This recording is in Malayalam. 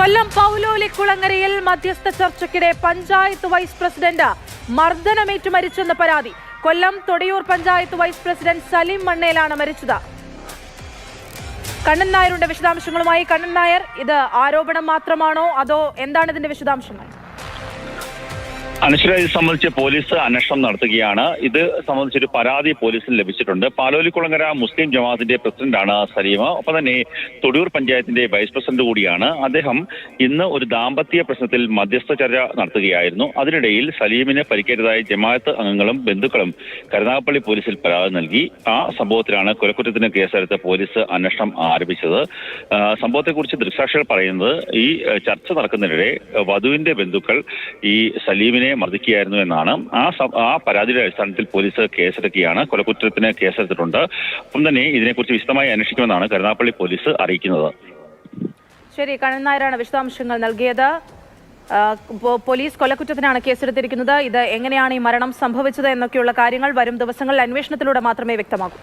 കൊല്ലം പൗലോലി കുളങ്ങരയിൽ മധ്യസ്ഥ ചർച്ചയ്ക്കിടെ പഞ്ചായത്ത് വൈസ് പ്രസിഡന്റ് മർദ്ദനമേറ്റ് മരിച്ചെന്ന പരാതി. കൊല്ലം തൊടിയൂർ പഞ്ചായത്ത് വൈസ് പ്രസിഡന്റ് സലീം മണ്ണേലാണ് മരിച്ചത്. കണ്ണൻ നായരുടെ വിശദാംശങ്ങളുമായി കണ്ണൻ നായർ ഇത് ആരോപണം മാത്രമാണോ അതോ എന്താണ് ഇതിന്റെ വിശദാംശങ്ങൾ? അനശ്വര ഇത് സംബന്ധിച്ച് പോലീസ് അന്വേഷണം നടത്തുകയാണ്. ഇത് സംബന്ധിച്ചൊരു പരാതി പോലീസിന് ലഭിച്ചിട്ടുണ്ട്. പാലോലിക്കുളങ്ങര മുസ്ലിം ജമാഅത്തിന്റെ പ്രസിഡന്റാണ് സലീമ. ഒപ്പം തന്നെ തൊടിയൂർ പഞ്ചായത്തിന്റെ വൈസ് പ്രസിഡന്റ് കൂടിയാണ്. അദ്ദേഹം ഇന്ന് ഒരു ദാമ്പത്യ പ്രശ്നത്തിൽ മധ്യസ്ഥ ചർച്ച നടത്തുകയായിരുന്നു. അതിനിടയിൽ സലീമിന് പരിക്കേറ്റതായി ജമാഅത്ത് അംഗങ്ങളും ബന്ധുക്കളും കരുനാഗപ്പള്ളി പോലീസിൽ പരാതി നൽകി. ആ സംഭവത്തിലാണ് കൊലക്കുറ്റത്തിന് കേസെടുത്ത് പോലീസ് അന്വേഷണം ആരംഭിച്ചത്. സംഭവത്തെക്കുറിച്ച് ദൃക്സാക്ഷികൾ പറയുന്നത് ഈ ചർച്ച നടക്കുന്നതിനിടെ വധുവിന്റെ ബന്ധുക്കൾ ഈ സലീമിനെ മർദ്ദിക്കുകയായിരുന്നു എന്നാണ്. ആ ആ പരാതിയുടെ അടിസ്ഥാനത്തിൽ പോലീസ് കേസെടുക്കുകയാണ്. കൊലക്കുറ്റത്തിന് കേസെടുത്തിട്ടുണ്ട്. ഒപ്പം തന്നെ ഇതിനെക്കുറിച്ച് വിശദമായി അന്വേഷിക്കുമെന്നാണ് കരുനാപ്പള്ളി പോലീസ് അറിയിക്കുന്നത്. ശരി കണ്ണൻ നായരാണ് വിശദാംശങ്ങൾ നൽകിയത്. പോലീസ് കൊലക്കുറ്റത്തിനാണ് കേസെടുത്തിരിക്കുന്നത്. ഇത് എങ്ങനെയാണ് ഈ മരണം സംഭവിച്ചത് എന്നൊക്കെയുള്ള കാര്യങ്ങൾ വരും ദിവസങ്ങളിൽ അന്വേഷണത്തിലൂടെ മാത്രമേ വ്യക്തമാകൂ.